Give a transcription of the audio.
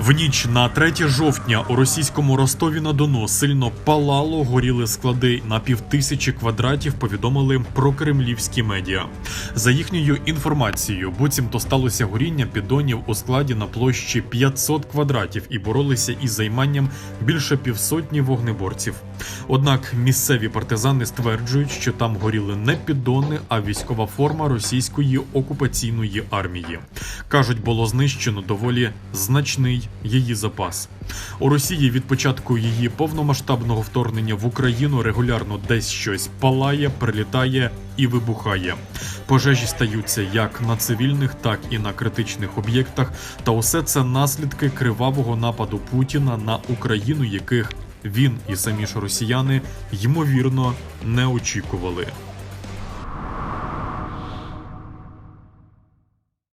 В ніч на 3 жовтня у російському Ростові на Дону сильно палало, горіли склади на півтисячі квадратів. Повідомили про кремлівські медіа. За їхньою інформацією, буцімто сталося горіння піддонів у складі на площі 500 квадратів і боролися із займанням більше півсотні вогнеборців. Однак місцеві партизани стверджують, що там горіли не піддони, а військова форма російської окупаційної армії. кажуть, було знищено доволі значний її запас. У Росії від початку її повномасштабного вторгнення в Україну регулярно десь щось палає, прилітає і вибухає. Пожежі стаються як на цивільних, так і на критичних об'єктах. Та усе це наслідки кривавого нападу Путіна на Україну, яких він і самі ж росіяни ймовірно не очікували.